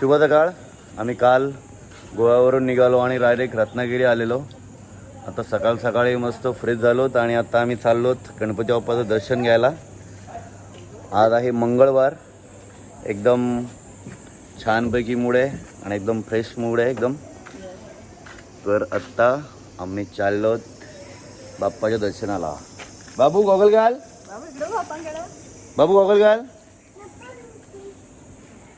शुभ सकाळ आम्ही काल गोव्यावरून निघालो आणि डायरेक्ट रत्नागिरी आलेलो. आता सकाळ सकाळी मस्त फ्रेश झालोत आणि आता आम्ही चाललोत गणपती बाप्पाचं दर्शन घ्यायला. आज आहे मंगळवार. एकदम छानपैकी मूड आहे आणि एकदम फ्रेश मूड आहे एकदम. तर आत्ता आम्ही चाललोत बाप्पाच्या दर्शनाला. बाबू गॉगल घाल. बाबू गॉगल घाल.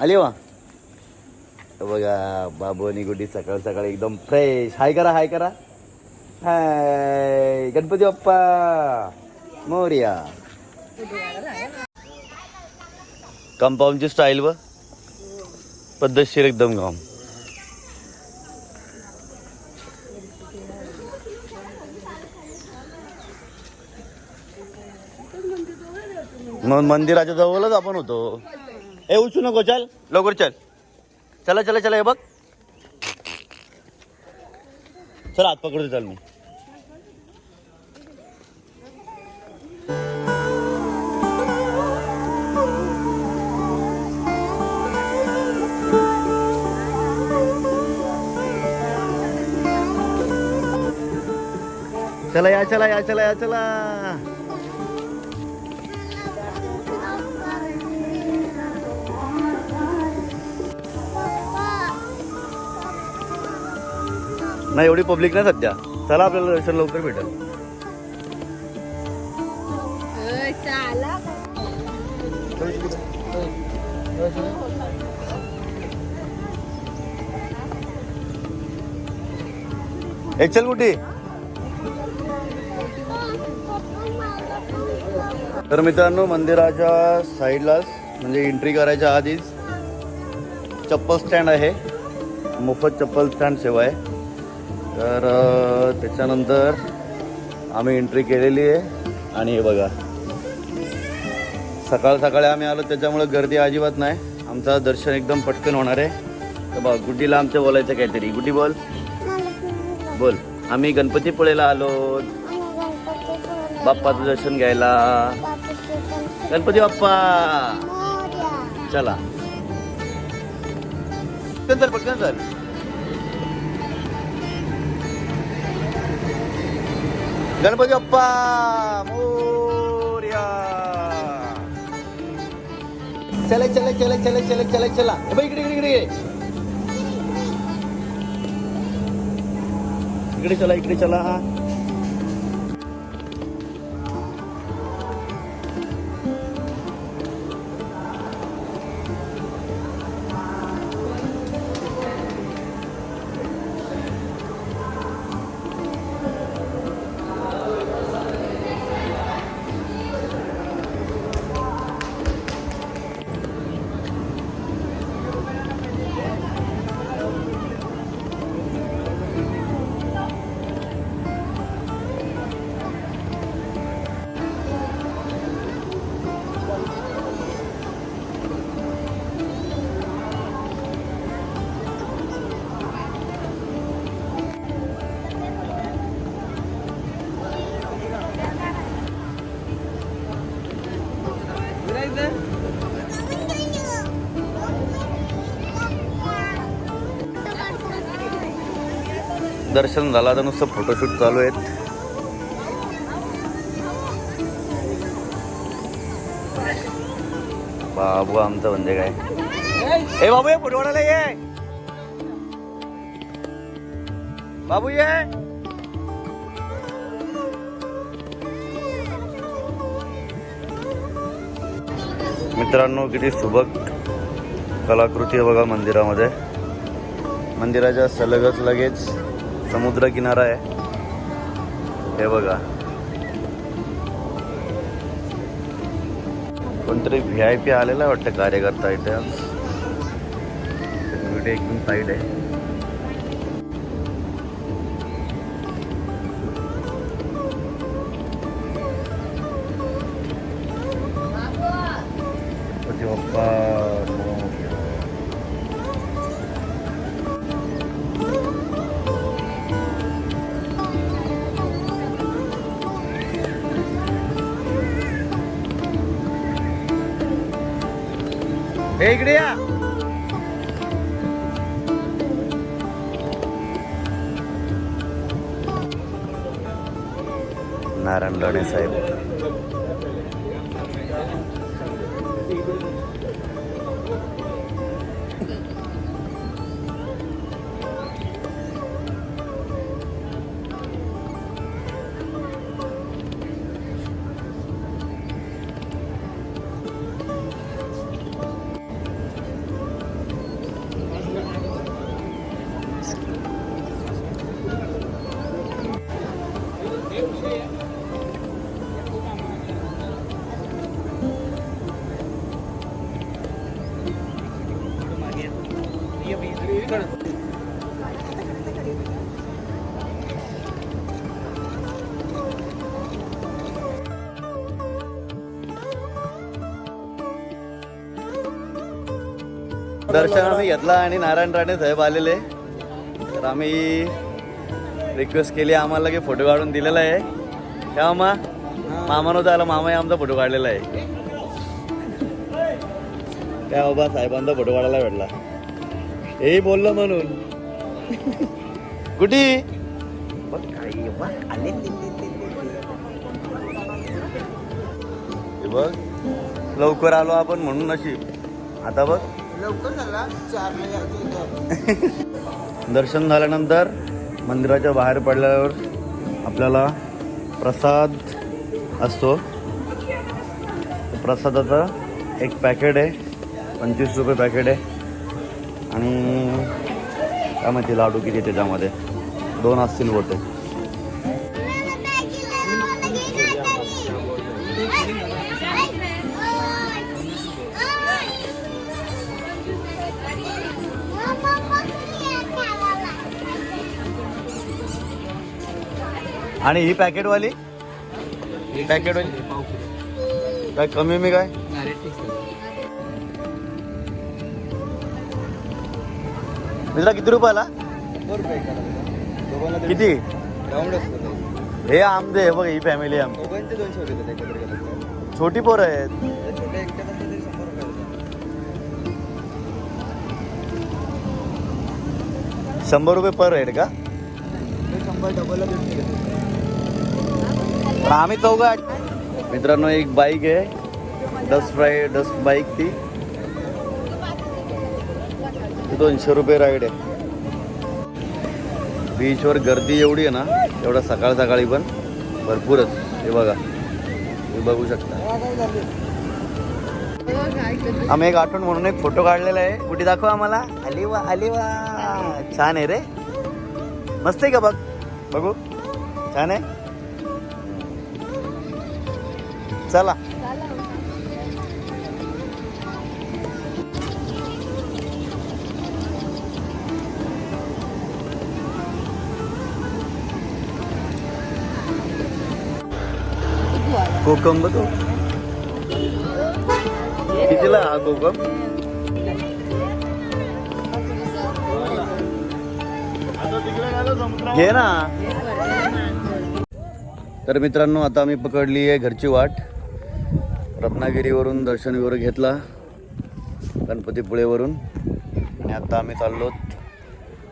आली वा. बघा बाबू आणि गुड्डी सकाळ सकाळी एकदम फ्रेश. हाय करा हाय करा. हाय गणपती बाप्पा मोर्या कंपाऊंडची स्टाईल व पद्धतशीर एकदम गाम मग मंदिराच्या जवळच आपण होतो ए उचू नको चल लवकर चल चला चला चला हे बघ चल हात पकडतो चल मी. चला या चला या चला या चला. नाही एवढी पब्लिक नाही सध्या. चला आपल्याला दर्शन लवकर भेटेल. एक कुठे? तर मित्रांनो मंदिराच्या साईडलाच म्हणजे एंट्री करायच्या आधीच चप्पल स्टँड आहे. मोफत चप्पल स्टँड सेवा आहे. तर त्याच्यानंतर आम्ही एंट्री केलेली आहे. आणि हे बघा. सकाळ सकाळी आम्ही आलो त्याच्यामुळे गर्दी अजिबात नाही. आमचं दर्शन एकदम पटकन होणार आहे. तर बघ गुड्डीला आमचं बोलायचं काहीतरी. गुड्डी बोल. बोल. आम्ही गणपतीपुळेला आलो. बाप्पाचं दर्शन घ्यायला. गणपती बाप्पा. चला. पटकन सर. गणपती बाप्पा मोर्या. चला चला चला चला चला चला चला. इकडे इकडे इकडे इकडे चला इकडे चला. हा दर्शन झालं आता नुसतं फोटोशूट चालू आहेत. बाबू आमचं म्हणजे काय? हे बाबू ये फुटवाडाला ये. बाबू ये. मित्रांनो किती सुबक कलाकृती बघा मंदिरामध्ये. मंदिराच्या सलगच लगेच समुद्र किनारा आहे. हे बघा. कोणतरी व्ही आय पी आलेला आहे वाटतं कार्यकर्ता इथे. व्हिडिओ एकदम साईड आहे ए, इकडे या. दर्शन आम्ही घेतला आणि नारायण राणे साहेब आलेले. तर आम्ही रिक्वेस्ट केली आम्हाला की फोटो काढून दिलेला आहे. तेव्हा मा मामा आला मामाही आमचा फोटो काढलेला आहे. त्या बाबा साहेबांचा फोटो काढायला भेटला. हे बोललो म्हणून. कुठे? बघ बघ लवकर आलो आपण म्हणून नशीब. आता बघ. दर्शन झाल्यानंतर मंदिराच्या बाहेर पडल्यावर आपल्याला प्रसाद असतो. प्रसादाचा एक पॅकेट आहे पंचवीस रुपये पॅकेट आहे. आणि काय माहिती लाडू किती त्याच्यामध्ये? दोन असतील होते आणि ही पॅकेटवाली? ही पॅकेटवाली? काय कमी मी काय? मित्रा किती रुपयाला? किती? हे आमदे हे बघ ही फॅमिली आम छोटी पोरं आहेत. शंभर रुपये पर हेड का? शंभर डबल देऊन पण आम्ही चौघा मित्रांनो एक बाईक आहे. डस्ट फ्राय डस्ट बाईक ती. दोनशे रुपये राईड आहे. बीचवर गर्दी एवढी आहे ना एवढा सकाळ सकाळी पण भरपूरच. हे बघा. हे बघू शकता. आम्ही एक आठवण म्हणून एक फोटो काढलेला आहे. कुठे दाखवा आम्हाला? आली वा आली वा छान आहे रे. मस्त आहे का बघ? बघू. छान आहे? चला. कोकम बघ. कितीला हा कोकम? घे ना. तर मित्रांनो आता आम्ही पकडली आहे घरची वाट. रत्नागिरीवरून दर्शन वगैरे घेतला गणपतीपुळेवरून. आणि आता आम्ही चाललो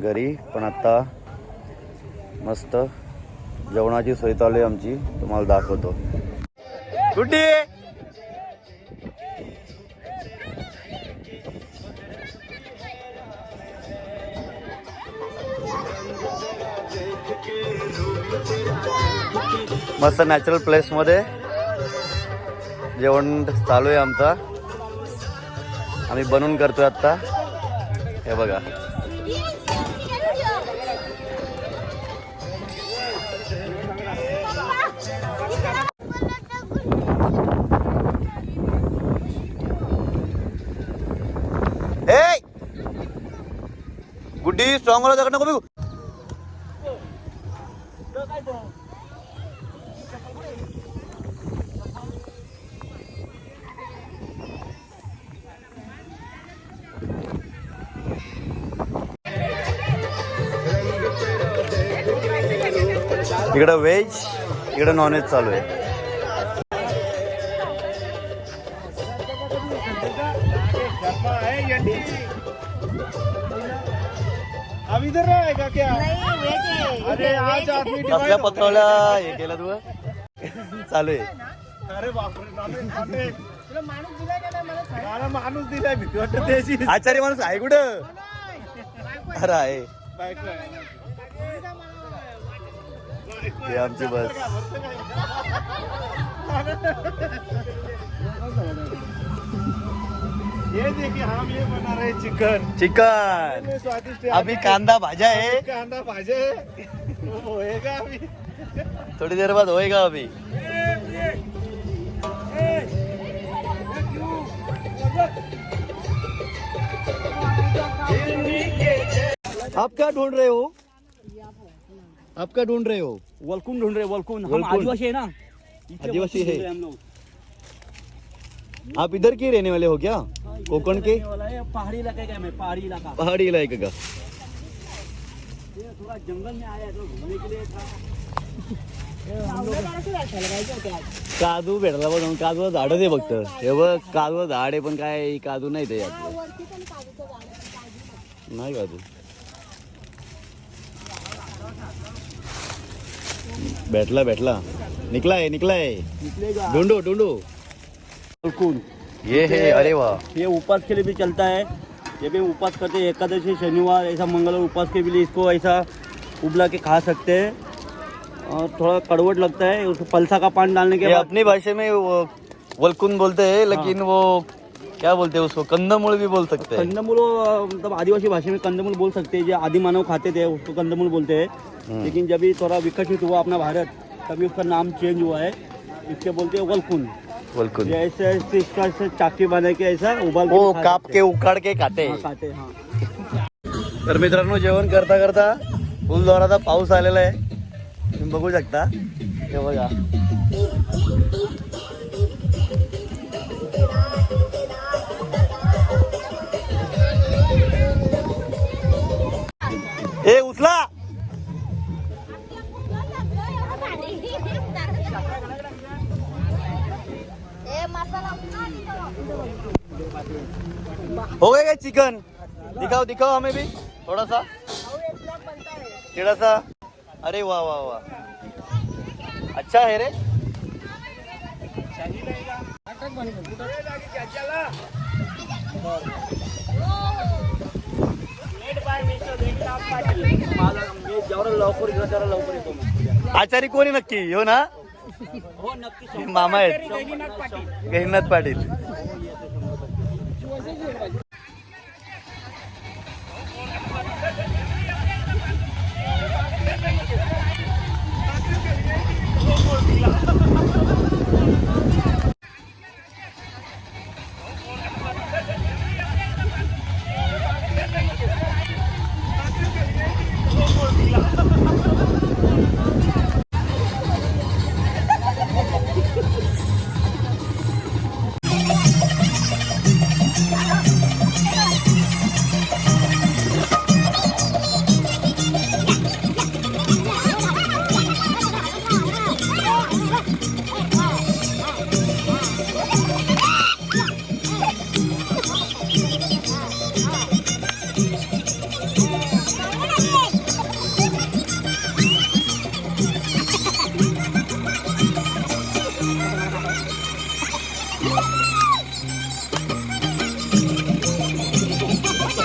घरी पण आता मस्त जेवणाची सोय चालू आहे आमची तुम्हाला दाखवतो. मस्त नॅचरल प्लेसमध्ये जेवण चालू आहे आमचा. आम्ही बनवून करतोय आत्ता. हे बघा. गुड्डी स्ट्रॉंग वाला नको इकडं व्हेज इकडं नॉनव्हेज चालू आहे. अब इधर रहेगा क्या अरे आज आदमी कसल्या पत्रावल्या हे केलं तू चालू आहे. अरे बापरे नॉनव्हेज खाते. मला माणूस दिलाय भीती वाटत त्याची. आचार्य माणूस आहे कुठं? अरे आहे. आहे. आमची बस. ये देखिए हम ये बना रहे चिकन. चिकन. अभी कांदा भाजा है कांदा भाजे वो होएगा अभी थोड़ी देर बाद होएगा अभी आप क्या ढूंढ रहे हो? आप क्या ढूंढ रहे हो? वलकुन ढूंढ रहे वलकुन हम वलकुन। आदिवासी है ना? आदिवासी वलकुन है। रहे हम लोग। आप इधर के रहने वाले हो क्या? कोकण के रहने वाला है पहाड़ी इलाके का है मैं पहाड़ी इलाका। पहाड़ी इलाके का। ये थोड़ा जंगल में आया है तो घूमने के लिए था। काजू भेटला बघ काजू झाड आहे फक्त. हे बघ काजू झाड आहे पण काय काजू नाही ते यात. नाही काजू. भेटला भेटला निकला आहे निकला निकलेगा। ढूंढो ढूंढो। वलकुन ये है अरे वाह। ये उपवास के लिए भी चलता है। ये भी उपवास करते हैं। एकादशी शनिवार ऐसा मंगलवार उपवास के लिए इसको ऐसा उबला के खा सकते हैं। और थोड़ा कड़वट लगता है उसको पलसा का पान डालने के अपनी भाषा में वो वलकुन बोलते हैं लेकिन हाँ। वो क्या बोलते हैं उसको? कंदमूल भी बोल सकते हैं कंदमूल मतलब आदिवासी भाषा में कंदमूल बोल सकते हैं जो आदि मानव खाते थे उसको कंदमूल बोलते. हैं। लेकिन जब ये थोड़ा विकसित हुआ अपना भारत तभी उसका नाम चेंज हुआ है. इसके बोलते हैं वलकुन वलकुन ऐसे ऐसे इसका ऐसे चाकी बना के ऐसा उबाल के वो काप के उकाड के खाते. खाते हैं, हाँ. तर मित्रांनो जेवण करता करता फुल जोराचा पाऊस आलेला आहे. तुम्ही बघू शकता. हे बघा. ए उचला. हो गया क्या चिकन. दिखाओ दिखाओ हमें भी थोड़ा सा थोड़ा सा अरे वाह वाह वाह. अच्छा है रे. आचारी कोणी नक्की? हो ना? हो नक्की मामा आहेत. Gahinath Patil.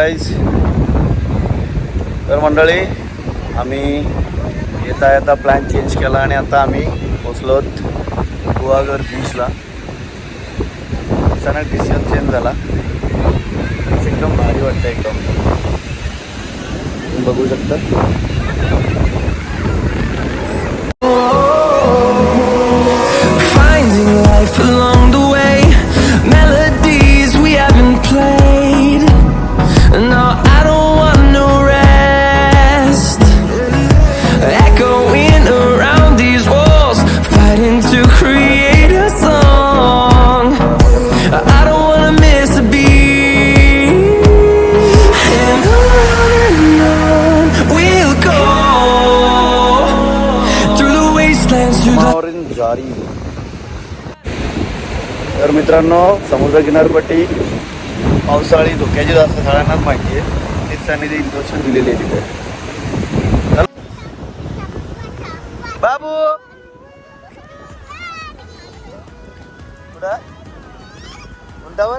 guys तर मंडळी आम्ही येता येता प्लॅन चेंज केला आणि आता आम्ही पोचलोत गुवागर बीचला अचानक डिसिजन चेंज झाला. एकदम भारी वाटतं एकदम. बघू शकता. Finding life alone. मित्रांनो समुद्र किनारपट्टी पावसाळी धोक्याची जास्त सगळ्यांनाच माहिती आहे. तीच त्यांनी ते इन्स्ट्रक्शन दिलेली आहे तिथे. बाबू! कुठं? उंटावर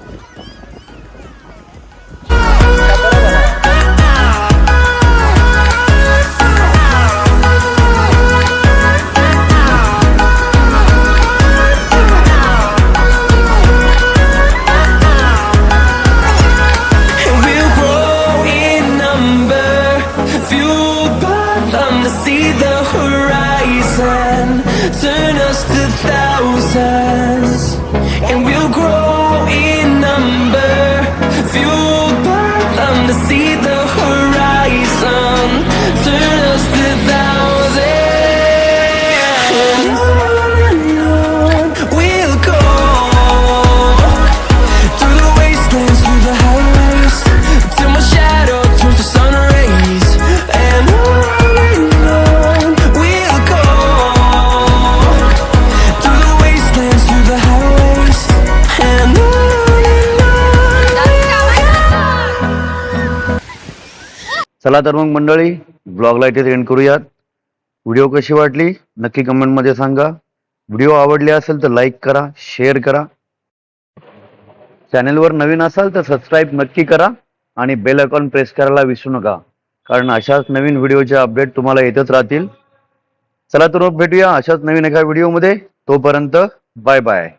चला तर मग मंडळी ब्लॉगला इथेच एंड करूयात. व्हिडिओ कशी वाटली? नक्की कमेंटमध्ये सांगा. व्हिडिओ आवडले असेल तर लाईक करा शेअर करा. चॅनेलवर नवीन असाल तर सबस्क्राईब नक्की करा आणि बेल आयकॉन प्रेस करायला विसरू नका. कारण अशाच नवीन व्हिडिओचे अपडेट तुम्हाला येतच राहतील. चला तर मग भेटूया अशाच नवीन एका व्हिडिओमध्ये तोपर्यंत बाय बाय